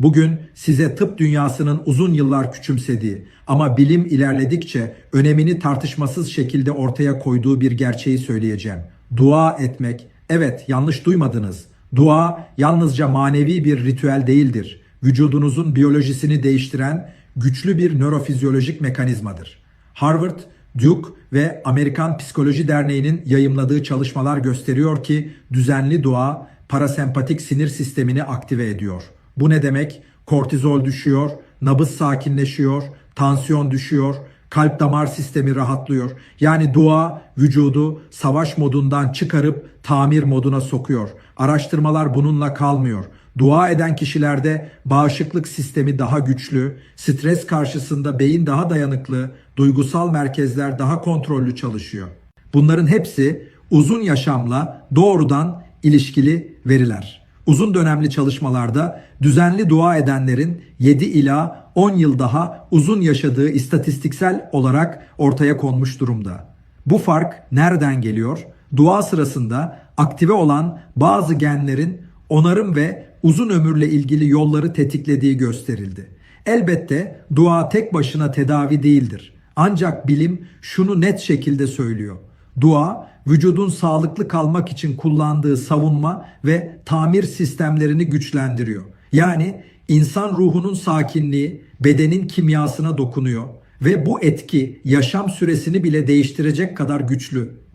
Bugün size tıp dünyasının uzun yıllar küçümsediği ama bilim ilerledikçe önemini tartışmasız şekilde ortaya koyduğu bir gerçeği söyleyeceğim. Dua etmek, evet yanlış duymadınız. Dua yalnızca manevi bir ritüel değildir. Vücudunuzun biyolojisini değiştiren güçlü bir nörofizyolojik mekanizmadır. Harvard, Duke ve Amerikan Psikoloji Derneği'nin yayımladığı çalışmalar gösteriyor ki düzenli dua parasempatik sinir sistemini aktive ediyor. Bu ne demek? Kortizol düşüyor, nabız sakinleşiyor, tansiyon düşüyor, kalp damar sistemi rahatlıyor. Yani dua vücudu savaş modundan çıkarıp tamir moduna sokuyor. Araştırmalar bununla kalmıyor. Dua eden kişilerde bağışıklık sistemi daha güçlü, stres karşısında beyin daha dayanıklı, duygusal merkezler daha kontrollü çalışıyor. Bunların hepsi uzun yaşamla doğrudan ilişkili veriler. Uzun dönemli çalışmalarda düzenli dua edenlerin 7 ila 10 yıl daha uzun yaşadığı istatistiksel olarak ortaya konmuş durumda. Bu fark nereden geliyor? Dua sırasında aktive olan bazı genlerin onarım ve uzun ömürle ilgili yolları tetiklediği gösterildi. Elbette dua tek başına tedavi değildir. Ancak bilim şunu net şekilde söylüyor. Dua vücudun sağlıklı kalmak için kullandığı savunma ve tamir sistemlerini güçlendiriyor. Yani insan ruhunun sakinliği bedenin kimyasına dokunuyor ve bu etki yaşam süresini bile değiştirecek kadar güçlü.